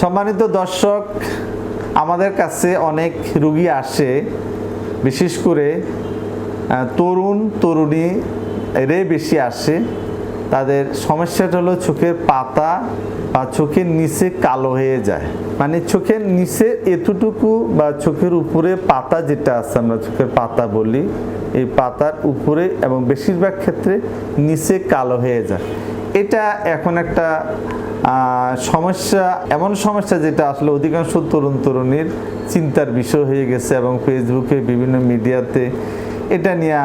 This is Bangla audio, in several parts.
সম্মানিত দর্শক, আমাদের কাছে অনেক রুগী আসে, বিশেষ করে তরুণ, তরুণী এরাই বেশি আসে। তাদের সমস্যাটা হলো চোখের পাতা বা চোখের নিচে কালো হয়ে যায়। মানে চোখের নিচে এতটুকু বা চোখের উপরে পাতা যেটা আছে আমরা চোখের পাতা বলি, এই পাতার উপরে এবং বেশিরভাগ ক্ষেত্রে নিচে কালো হয়ে যায়। এটা এখন একটা সমস্যা, এমন সমস্যা যেটা আসলে অধিকাংশ তরুণ তরুণীর চিন্তার বিষয় হয়ে গেছে এবং ফেসবুকে বিভিন্ন মিডিয়াতে এটা নিয়ে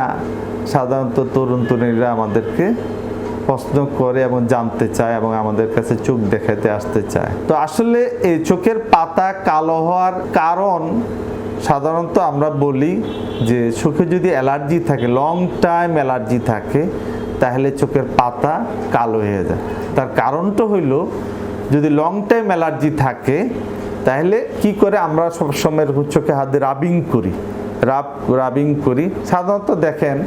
সাধারণত তরুণ তরুণীরা আমাদেরকে প্রশ্ন করে এবং জানতে চায় এবং আমাদের কাছে চোখ দেখাতে আসতে চায়। তো আসলে এই চোখের পাতা কালো হওয়ার কারণ সাধারণত আমরা বলি যে চোখে যদি অ্যালার্জি থাকে লং টাইম অ্যালার্জি থাকে তাহলে চোখের পাতা কালো হয়ে যায়। তার কারণটা হইল, যদি লং টাইম অ্যালার্জি থাকে, তাহলে কি করে আমরা সবসময় চোখে হাতে রাবিং করি? রাব রাবিং করি। সাধারণত দেখেন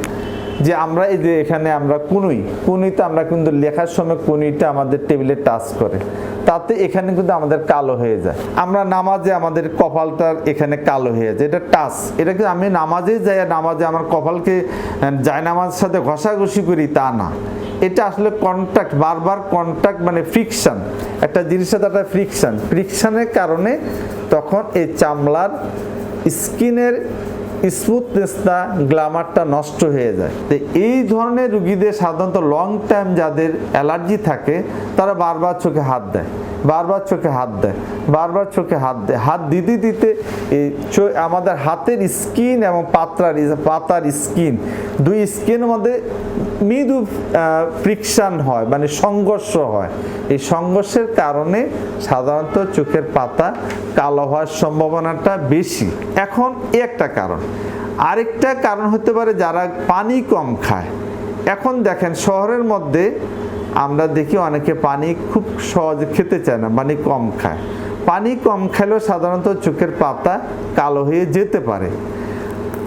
যে আমরা এই যে এখানে আমরা কুনুই, কুনুইতে আমরা কিন্তু লেখার সময় কুনুইটা আমাদের টেবিলে টাচ করে। তাতে এখানে কিন্তু আমাদের কালো হয়ে যায়। আমরা নামাজে আমাদের কপালটা এখানে কালো হয়ে যায়। এটা টাচ। এটা কিন্তু আমি নামাজে যাই নামাজে আমার কপালকে যায় নামাজের সাথে ঘষাঘষি করি? তা না। এটা আসলে কন্ট্যাক্ট বারবার কন্ট্যাক্ট মানে ফ্রিকশন একটা জিনিসের সাথে একটা ফ্রিকশন ফ্রিকশনের কারণে তখন এই চামড়ার স্কিনের স্মুথনেসটা গ্ল্যামারটা নষ্ট হয়ে যায়। তো এই ধরনের রুগীদের সাধারণত লং টাইম যাদের অ্যালার্জি থাকে, তারা বারবার চোখে হাত দেয়, বারবার চোখে হাত দেয়, বারবার চোখে হাত দেয়। হাত দিতে দিতে এই আমাদের হাতের স্কিন এবং পাত্রার, পাতার স্কিন দুই স্কিনের মধ্যে মৃদু ফ্রিকশন হয় মানে সংঘর্ষ হয়। এই সংঘর্ষের কারণে সাধারণত চোখের পাতা কালো হওয়ার সম্ভাবনাটা বেশি। এখন একটা কারণ। আরেকটা কারণ হতে পারে যারা পানি কম খায়। এখন দেখেন শহরের মধ্যে আমরা দেখি অনেকে পানি খুব সহজে খেতে চায় না, পানি কম খায়। পানি কম খেলেও সাধারণত চোখের পাতা কালো হয়ে যেতে পারে।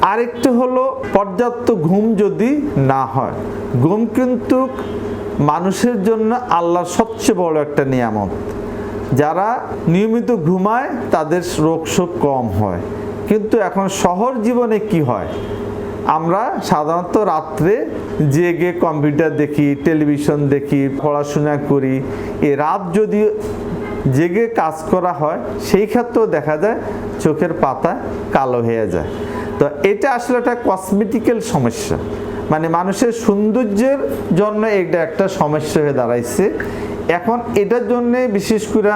আরেকটা হলো পর্যাপ্ত ঘুম যদি না হয়। ঘুম কিন্তু মানুষের জন্য আল্লাহর সবচেয়ে বড় একটা নিয়ামত। যারা নিয়মিত ঘুমায়, তাদের রোগ শোক কম হয়। কিন্তু এখন শহর জীবনে কি হয়? আমরা সাধারণত রাত্রে জেগে কম্পিউটার দেখি, টেলিভিশন দেখি, পড়াশোনা করি। এ রাত যদি জেগে কাজ করা হয়, সেই ক্ষেত্রেও দেখা যায় চোখের পাতা কালো হয়ে যায়। তো এটা আসলে একটা কসমেটিক্যাল সমস্যা। মানে মানুষের সৌন্দর্যের জন্য এটা একটা সমস্যা হয়ে দাঁড়াইছে। এখন এটার জন্য বিশেষ করে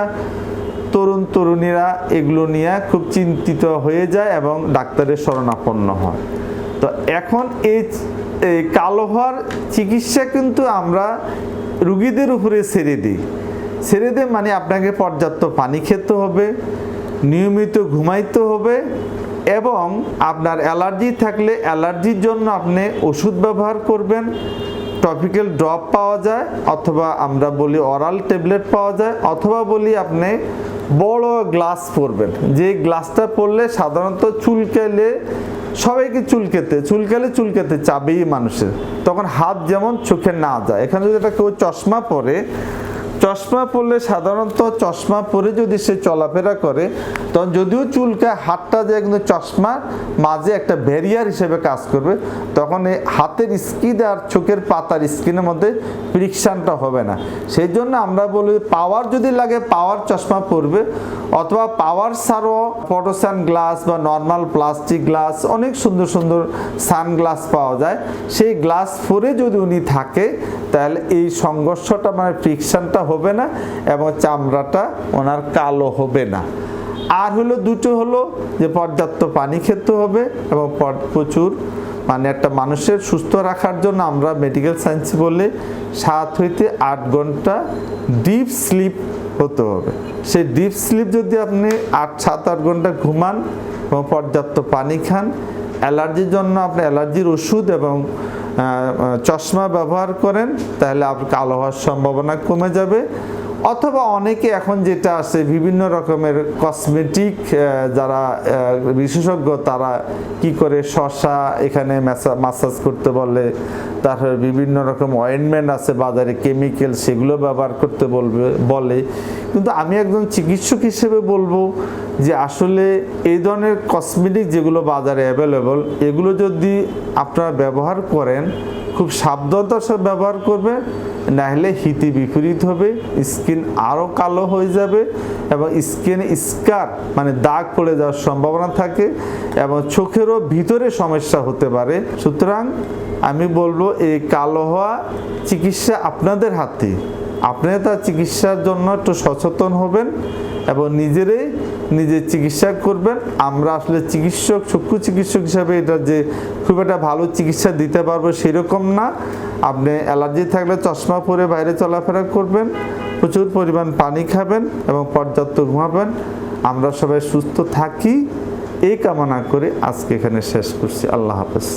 তরুণ তরুণীরা এগুলো নিয়ে খুব চিন্তিত হয়ে যায় এবং ডাক্তারের শরণাপন্ন হয়। তো এখন এই কালো হওয়ার চিকিৎসা কিন্তু আমরা রুগীদের উপরে ছেড়ে দিই। ছেড়ে দিয়ে মানে আপনাকে পর্যাপ্ত পানি খেতে হবে নিয়মিত ঘুমাইতে হবে এবং আপনার অ্যালার্জি থাকলে অ্যালার্জির জন্য আপনি ওষুধ ব্যবহার করবেন। টপিক্যাল ড্রপ পাওয়া যায় অথবা আমরা বলি অরাল ট্যাবলেট পাওয়া যায় অথবা বলি আপনি বড় গ্লাস পরবেন। যে গ্লাসটা পরলে সাধারণত চুলকাইলে, সবাইকে চুলকেতে চুলকালে চুলকেতে চাবেই মানুষের। তখন হাত যেমন চোখে না যায়। এখানে যদি একটা কেউ চশমা পরে চশমা পরলে সাধারণত চশমা পরে যদি সে চলাফেরা করে, তখন যদিও চুলকায় হাতটা যে কিন্তু চশমার মাঝে একটা ব্যারিয়ার হিসেবে কাজ করবে, তখন এই হাতের স্কিন আর চোখের পাতার স্কিনের মধ্যে ফ্রিকশনটা হবে না। সেই জন্য আমরা বলি পাওয়ার যদি লাগে পাওয়ার চশমা পরবে, অথবা পাওয়ার ছাড়াও ফটোসান গ্লাস বা নর্মাল প্লাস্টিক গ্লাস অনেক সুন্দর সুন্দর সানগ্লাস পাওয়া যায়। সেই গ্লাস পরে যদি উনি থাকে, তাহলে এই সংঘর্ষটা মানে ফ্রিকশনটা হবে না এবং চামড়াটা ওনার কালো হবে না। আর হলো দুটো হলো যে পর্যাপ্ত পানি খেতে হবে এবং পর- প্রচুর মানে একটা মানুষের সুস্থ রাখার জন্য আমরা মেডিকেল সায়েন্স বলে সাত হইতে আট ঘণ্টা ডিপ স্লিপ হতে হবে। সেই ডিপ স্লিপ যদি আপনি আট, সাত, আট ঘণ্টা ঘুমান এবং পর্যাপ্ত পানি খান অ্যালার্জির জন্য আপনি অ্যালার্জির ওষুধ এবং চশমা ব্যবহার করেন তাহলে আপনার কালো হওয়ার সম্ভাবনা কমে যাবে। অথবা অনেকে এখন যেটা আছে, বিভিন্ন রকমের কসমেটিক যারা বিশেষজ্ঞ, তারা কি করে শশা এখানে মাসাজ করতে বলে, তারপরে বিভিন্ন রকম অয়েনমেন্ট আছে, বাজারে কেমিক্যাল সেগুলো ব্যবহার করতে বলবে, বলে। কিন্তু আমি একজন চিকিৎসক হিসেবে বলব যে, আসলে এই ধরনের কসমেটিক যেগুলো বাজারে অ্যাভেলেবল এগুলো যদি আপনারা ব্যবহার করেন খুব সাবধানতার সাথে ব্যবহার করবেন না হলে হিতে বিপরীত হবে, স্কিন আরও কালো হয়ে যাবে এবং স্কিনে স্কার মানে দাগ পড়ে যাওয়ার সম্ভাবনা থাকে এবং চোখেরও ভিতরে সমস্যা হতে পারে। সুতরাং আমি বলব, এই কালো হওয়া চিকিৎসা আপনাদের হাতে। আপনারা তার চিকিৎসার জন্য একটু সচেতন হবেন। এবং নিজেরাই নিজে চিকিৎসা করবেন। আমরা আসলে চিকিৎসক চক্ষু চিকিৎসক হিসাবে এটা যে খুব একটা ভালো চিকিৎসা দিতে পারব সেরকম না। আপনি অ্যালার্জি থাকলে চশমা পরে বাইরে চলাফেরা করবেন, প্রচুর পরিমাণ পানি খাবেন এবং পর্যাপ্ত ঘুমাবেন। আমরা সবাই সুস্থ থাকি। এই কামনা করে আজকে এখানে শেষ করছি। আল্লাহ হাফেজ।